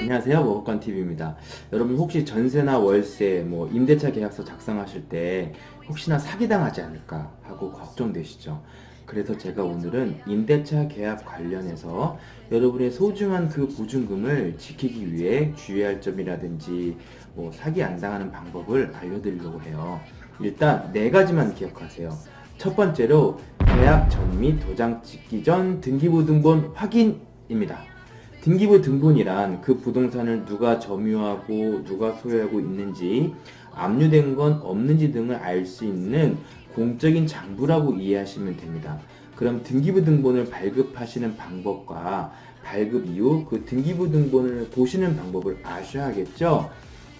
안녕하세요. 모건TV입니다 여러분 혹시 전세나 월세, 뭐 임대차 계약서 작성하실 때 혹시나 사기당하지 않을까 하고 걱정되시죠? 그래서 제가 오늘은 임대차 계약 관련해서 여러분의 소중한 그 보증금을 지키기 위해 주의할 점이라든지 뭐 사기 안 당하는 방법을 알려드리려고 해요. 일단 네 가지만 기억하세요. 첫 번째로 계약 전 및 도장 찍기 전 등기부 등본 확인입니다. 등기부 등본이란 그 부동산을 누가 점유하고 누가 소유하고 있는지 압류된 건 없는지 등을 알 수 있는 공적인 장부라고 이해하시면 됩니다. 그럼 등기부 등본을 발급하시는 방법과 발급 이후 그 등기부 등본을 보시는 방법을 아셔야겠죠?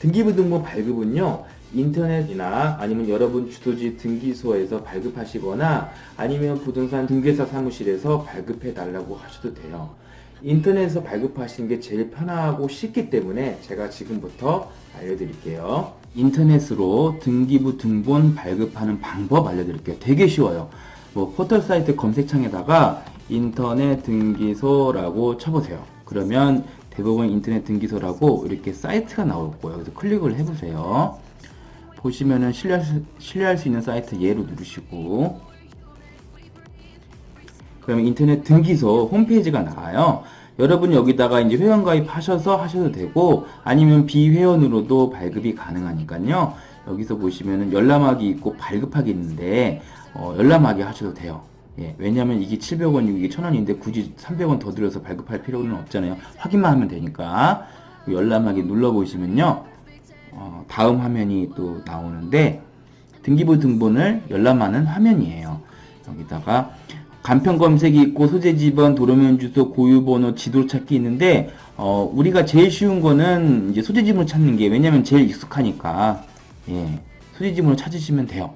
등기부 등본 발급은요, 인터넷이나 아니면 여러분 주소지 등기소에서 발급하시거나 아니면 부동산 등기사 사무실에서 발급해 달라고 하셔도 돼요. 인터넷에서 발급하시는 게 제일 편하고 쉽기 때문에 제가 지금부터 알려드릴게요. 인터넷으로 등기부 등본 발급하는 방법 알려드릴게요. 되게 쉬워요. 뭐 포털 사이트 검색창에다가 인터넷 등기소라고 쳐보세요. 그러면 대부분 인터넷 등기소라고 이렇게 사이트가 나올 거예요. 그래서 클릭을 해보세요. 보시면은 신뢰할 수, 신뢰할 수 있는 사이트 예로 누르시고 그러면 인터넷 등기소 홈페이지가 나와요. 여러분 여기다가 이제 회원 가입 하셔서 하셔도 되고 아니면 비회원으로도 발급이 가능하니까요. 여기서 보시면은 열람하기 있고 발급하기 있는데 어, 열람하기 하셔도 돼요. 예, 왜냐면 이게 700원이고 이게 1000원인데 굳이 300원 더 들여서 발급할 필요는 없잖아요. 확인만 하면 되니까 열람하기 눌러보시면요. 어, 다음 화면이 또 나오는데 등기부 등본을 열람하는 화면이에요. 여기다가 간편 검색이 있고 소재 지번, 도로면 주소, 고유 번호, 지도 찾기 있는데 어, 우리가 제일 쉬운 거는 이제 소재 지문을 찾는 게 왜냐면 제일 익숙하니까 예, 소재 지문을 찾으시면 돼요.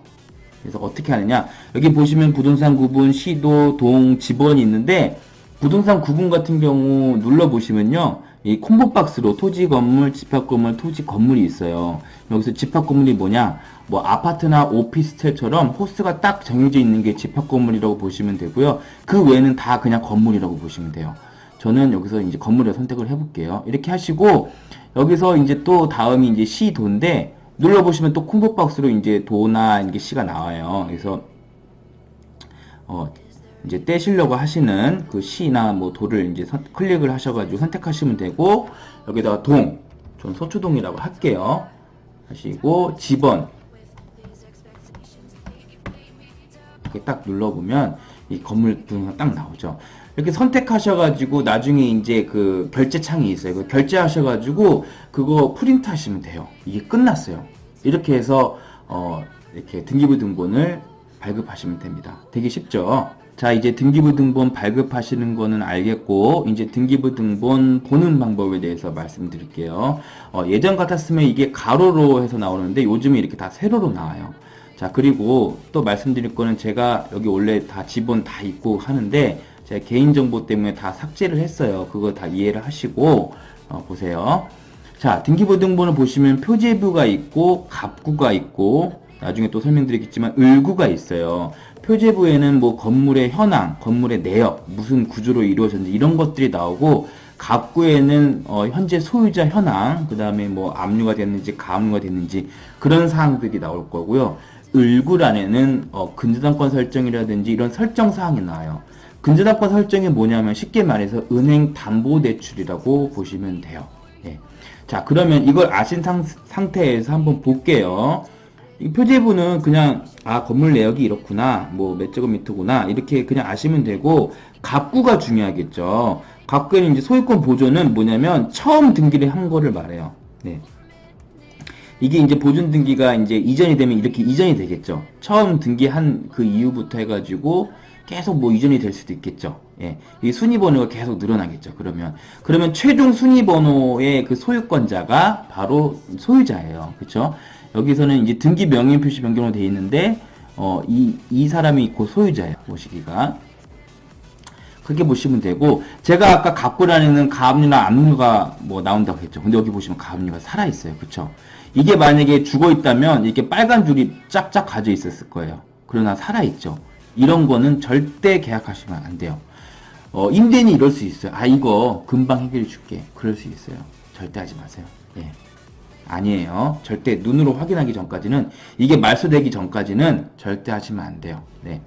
그래서 어떻게 하느냐? 여기 보시면 부동산 구분, 시도, 동, 지번이 있는데 부동산 구분 같은 경우 눌러 보시면요. 이 콤보 박스로 토지 건물, 집합 건물, 토지 건물이 있어요. 여기서 집합 건물이 뭐냐? 뭐 아파트나 오피스텔처럼 호스가 딱 정해져 있는 게 집합 건물이라고 보시면 되고요. 그 외에는 다 그냥 건물이라고 보시면 돼요. 저는 여기서 이제 건물을 선택을 해볼게요. 이렇게 하시고 여기서 이제 또 다음이 이제 시 도인데 눌러보시면 또 콤보 박스로 이제 도나 이게 시가 나와요. 그래서 어 이제 떼시려고 하시는 그 시나 뭐 도를 이제 선- 클릭을 하셔가지고 선택하시면 되고 여기다가 동, 전 서초동이라고 할게요. 하시고 지번 이렇게 딱 눌러보면 이 건물 등딱 나오죠. 이렇게 선택하셔가지고 나중에 이제 그 결제 창이 있어요. 그 결제하셔가지고 그거 프린트 하시면 돼요. 이게 끝났어요. 이렇게 해서 어 이렇게 등기부 등본을 발급하시면 됩니다. 되게 쉽죠? 자, 이제 등기부 등본 발급하시는 거는 알겠고, 이제 등기부 등본 보는 방법에 대해서 말씀드릴게요. 어, 예전 같았으면 이게 가로로 해서 나오는데 요즘에 이렇게 다 세로로 나와요. 자, 그리고 또 말씀드릴 거는 제가 여기 원래 다 지번 다 있고 하는데, 제가 개인정보 때문에 다 삭제를 했어요. 그거 다 이해를 하시고, 어, 보세요. 자, 등기부 등본을 보시면 표제부가 있고, 갑구가 있고, 나중에 또 설명드리겠지만, 을구가 있어요. 표제부에는 뭐 건물의 현황, 건물의 내역, 무슨 구조로 이루어졌는지 이런 것들이 나오고, 갑구에는 어, 현재 소유자 현황, 그 다음에 뭐 압류가 됐는지 가압류가 됐는지 그런 사항들이 나올 거고요. 을구란에는 어, 근저당권 설정이라든지 이런 설정 사항이 나와요. 근저당권 설정이 뭐냐면 쉽게 말해서 은행 담보 대출이라고 보시면 돼요. 예. 자, 그러면 이걸 아신 상, 상태에서 한번 볼게요. 이 표제부는 그냥 아 건물 내역이 이렇구나 뭐 몇 제곱미터구나 이렇게 그냥 아시면 되고 갑구가 중요하겠죠. 갑구에는 이제 소유권 보존은 뭐냐면 처음 등기를 한 거를 말해요. 네. 이게 이제 보존 등기가 이제 이전이 되면 이렇게 이전이 되겠죠. 처음 등기한 그 이후부터 해가지고 계속 뭐 이전이 될 수도 있겠죠. 예. 이 순위 번호가 계속 늘어나겠죠. 그러면 그러면 최종 순위 번호의 그 소유권자가 바로 소유자예요. 그렇죠? 여기서는 이제 등기 명의 표시 변경으로 되어 있는데 어, 이, 이 사람이 그 소유자예요. 모시기가. 그렇게 보시면 되고 제가 아까 갑구라는 가압류나 압류가 뭐 나온다고 했죠. 근데 여기 보시면 가압류가 살아 있어요. 그렇죠? 이게 만약에 죽어 있다면 이렇게 빨간 줄이 쫙쫙 가져 있었을 거예요. 그러나 살아 있죠. 이런 거는 절대 계약하시면 안 돼요. 어, 임대인이 이럴 수 있어요. 아, 이거 금방 해결해 줄게. 그럴 수 있어요. 절대 하지 마세요. 예. 아니에요. 절대 눈으로 확인하기 전까지는, 이게 말소되기 전까지는 절대 하시면 안 돼요. 네.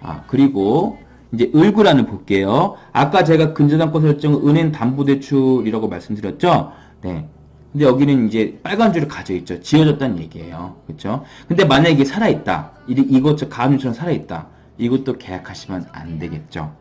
아, 그리고, 이제 을구란을 볼게요. 아까 제가 근저당권 설정 은행 담보대출이라고 말씀드렸죠? 네. 근데 여기는 이제 빨간 줄을 가져 있죠. 지어졌다는 얘기예요. 그렇죠? 근데 만약에 이게 살아 있다. 이- 이것저 가압류처럼 살아 있다. 이것도 계약하시면 안 되겠죠.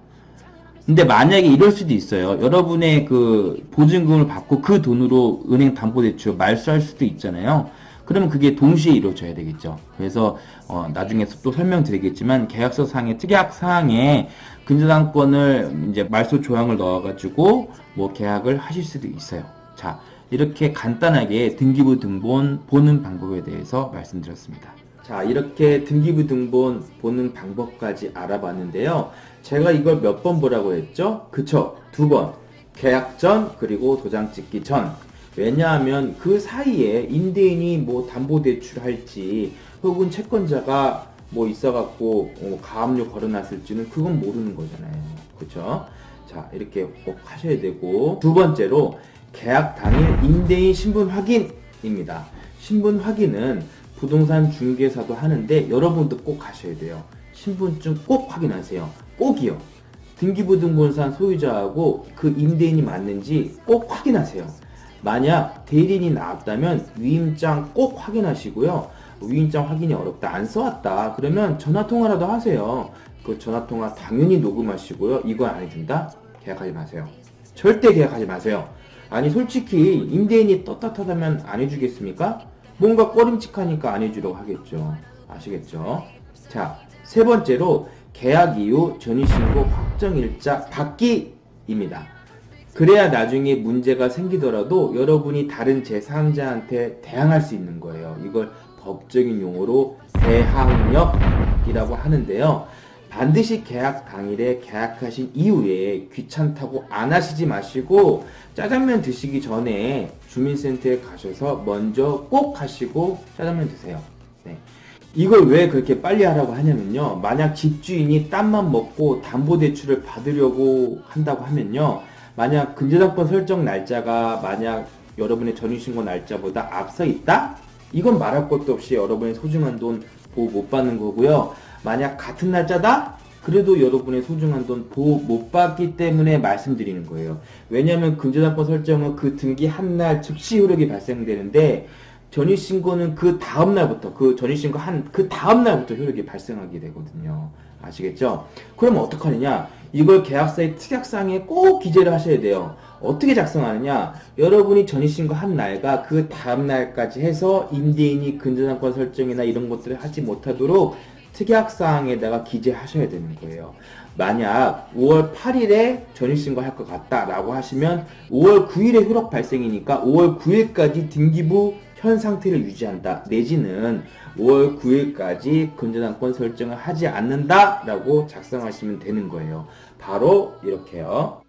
근데 만약에 이럴 수도 있어요. 여러분의 그 보증금을 받고 그 돈으로 은행 담보대출 말소할 수도 있잖아요. 그러면 그게 동시에 이루어져야 되겠죠. 그래서 어, 나중에 또 설명드리겠지만 계약서 상의 특약 사항에 근저당권을 이제 말소 조항을 넣어가지고 뭐 계약을 하실 수도 있어요. 자 이렇게 간단하게 등기부 등본 보는 방법에 대해서 말씀드렸습니다. 자, 이렇게 등기부 등본 보는 방법까지 알아봤는데요. 제가 이걸 몇 번 보라고 했죠? 그쵸? 두 번. 계약 전, 그리고 도장 찍기 전. 왜냐하면 그 사이에 임대인이 뭐 담보 대출 할지, 혹은 채권자가 뭐 있어갖고 어, 가압류 걸어놨을지는 그건 모르는 거잖아요. 그쵸? 자, 이렇게 꼭 하셔야 되고. 두 번째로, 계약 당일 임대인 신분 확인입니다. 신분 확인은 부동산 중개사도 하는데 여러분도 꼭 하셔야 돼요. 신분증 꼭 확인하세요. 꼭이요. 등기부등본상 소유자하고 그 임대인이 맞는지 꼭 확인하세요. 만약 대리인이 나왔다면 위임장 꼭 확인하시고요. 위임장 확인이 어렵다, 안 써왔다. 그러면 전화통화라도 하세요. 그 전화통화 당연히 녹음하시고요. 이거 안 해준다? 계약하지 마세요. 절대 계약하지 마세요. 아니 솔직히 임대인이 떳떳하다면 안 해주겠습니까? 뭔가 꺼림칙하니까 안 해주려고 하겠죠. 아시겠죠? 자, 세 번째로 계약 이후 전입신고 확정일자 받기입니다. 그래야 나중에 문제가 생기더라도 여러분이 다른 제3자한테 대항할 수 있는 거예요. 이걸 법적인 용어로 대항력이라고 하는데요. 반드시 계약 당일에 계약하신 이후에 귀찮다고 안 하시지 마시고 짜장면 드시기 전에 주민센터에 가셔서 먼저 꼭 하시고 짜장면 드세요. 네. 이걸 왜 그렇게 빨리 하라고 하냐면요. 만약 집주인이 땀만 먹고 담보대출을 받으려고 한다고 하면요. 만약 근저당권 설정 날짜가 만약 여러분의 전입신고 날짜보다 앞서 있다? 이건 말할 것도 없이 여러분의 소중한 돈 보호 못 받는 거고요. 만약 같은 날짜다? 그래도 여러분의 소중한 돈 보호 못 받기 때문에 말씀드리는 거예요. 왜냐하면 근저당권 설정은 그 등기 한 날 즉시 효력이 발생되는데 전입신고는 그 다음 날부터 그 전입신고 한 그 다음 날부터 효력이 발생하게 되거든요. 아시겠죠? 그러면 어떡하느냐? 이걸 계약서의 특약사항에 꼭 기재를 하셔야 돼요. 어떻게 작성하느냐? 여러분이 전입신고 한 날과 그 다음 날까지 해서 임대인이 근저당권 설정이나 이런 것들을 하지 못하도록 특약사항에다가 기재하셔야 되는 거예요. 만약 5월 8일에 전입신고 할 것 같다라고 하시면 5월 9일에 효력 발생이니까 5월 9일까지 등기부 현 상태를 유지한다. 내지는 5월 9일까지 근저당권 설정을 하지 않는다 라고 작성하시면 되는 거예요. 바로 이렇게요.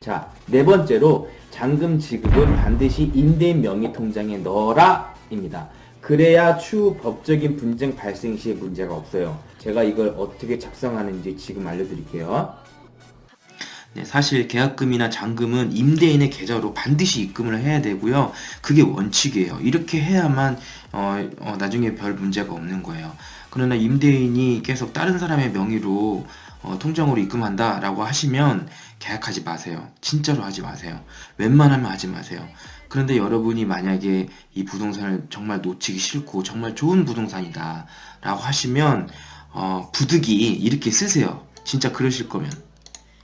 자, 네 번째로 잔금 지급은 반드시 임대인 명의 통장에 넣어라 입니다. 그래야 추후 법적인 분쟁 발생 시에 문제가 없어요. 제가 이걸 어떻게 작성하는지 지금 알려드릴게요. 네, 사실 계약금이나 잔금은 임대인의 계좌로 반드시 입금을 해야 되고요. 그게 원칙이에요. 이렇게 해야만 어, 어, 나중에 별 문제가 없는 거예요. 그러나 임대인이 계속 다른 사람의 명의로 어, 통장으로 입금한다 라고 하시면 계약하지 마세요. 진짜로 하지 마세요. 웬만하면 하지 마세요. 그런데 여러분이 만약에 이 부동산을 정말 놓치기 싫고 정말 좋은 부동산이다 라고 하시면 어, 부득이 이렇게 쓰세요. 진짜 그러실 거면.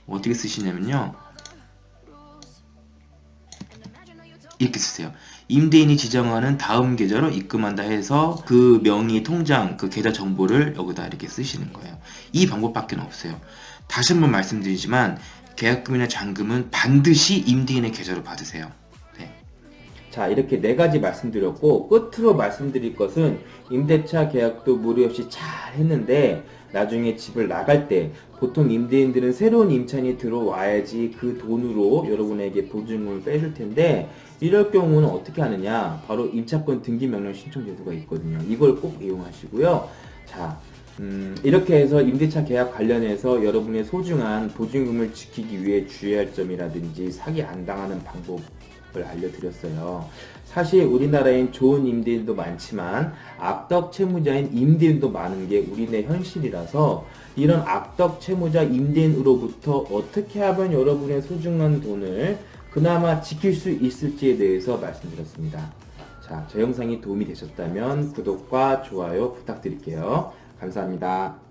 어떻게 쓰시냐면요. 이렇게 쓰세요. 임대인이 지정하는 다음 계좌로 입금한다 해서 그 명의 통장 그 계좌 정보를 여기다 이렇게 쓰시는 거예요. 이 방법밖에 없어요. 다시 한번 말씀드리지만 계약금이나 잔금은 반드시 임대인의 계좌로 받으세요. 네. 자, 이렇게 네 가지 말씀드렸고, 끝으로 말씀드릴 것은 임대차 계약도 무리 없이 잘 했는데, 나중에 집을 나갈 때, 보통 임대인들은 새로운 임차인이 들어와야지 그 돈으로 여러분에게 보증금을 빼줄 텐데, 이럴 경우는 어떻게 하느냐? 바로 임차권 등기 명령 신청 제도가 있거든요. 이걸 꼭 이용하시고요. 자, 음, 이렇게 해서 임대차 계약 관련해서 여러분의 소중한 보증금을 지키기 위해 주의할 점이라든지 사기 안 당하는 방법을 알려드렸어요. 사실 우리나라엔 좋은 임대인도 많지만 악덕 채무자인 임대인도 많은 게 우리네 현실이라서 이런 악덕 채무자 임대인으로부터 어떻게 하면 여러분의 소중한 돈을 그나마 지킬 수 있을지에 대해서 말씀드렸습니다. 자, 저 영상이 도움이 되셨다면 구독과 좋아요 부탁드릴게요. 감사합니다.